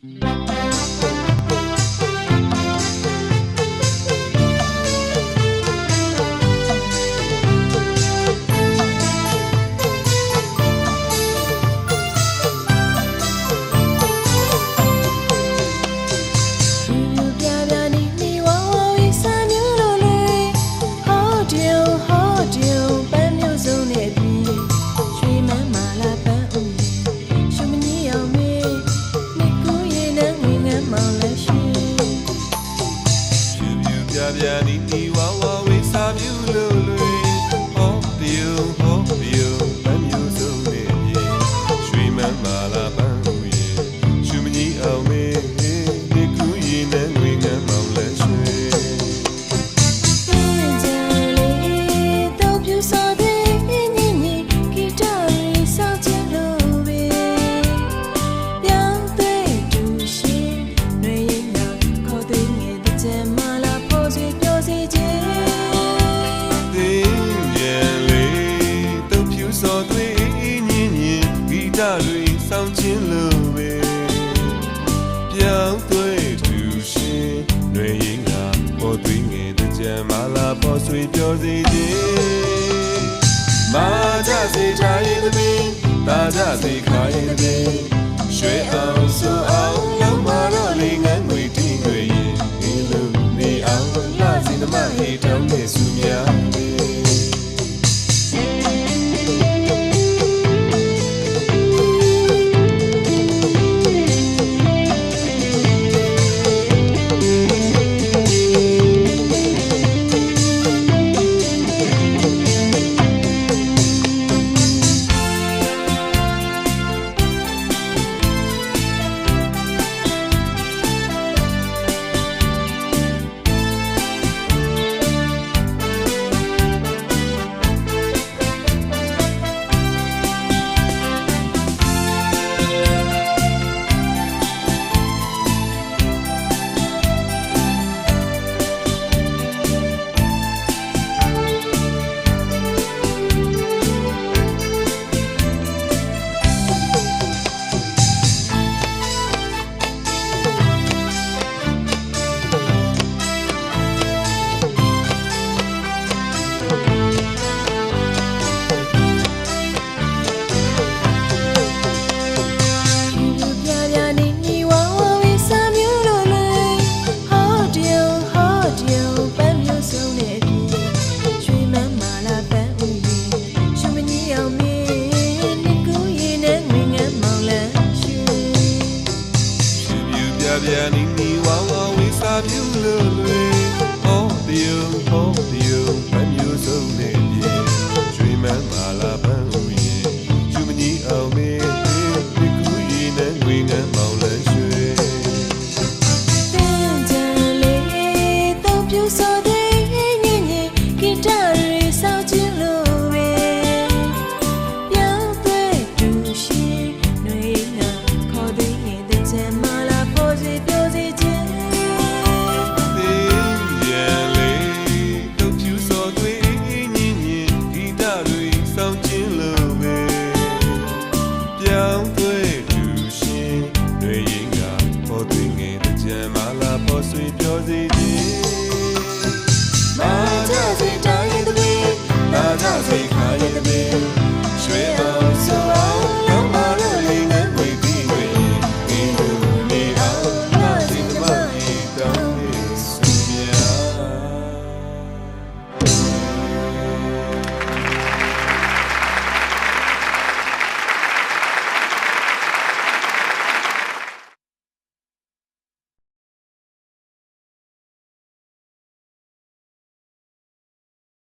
Música Javianiti Wawa ခြင်းလိုပဲပြောင်းသွေးသူရှင်ຫນွေရင်ကပေါ်သွေးငယ်တဲ့ကြံမလာပေါ်ဆွေပြောစီသည်မာကြစေတိုင်းသမီးတာကြစေခိုင်းသမီးရွှေအောင်ဆိုအောင်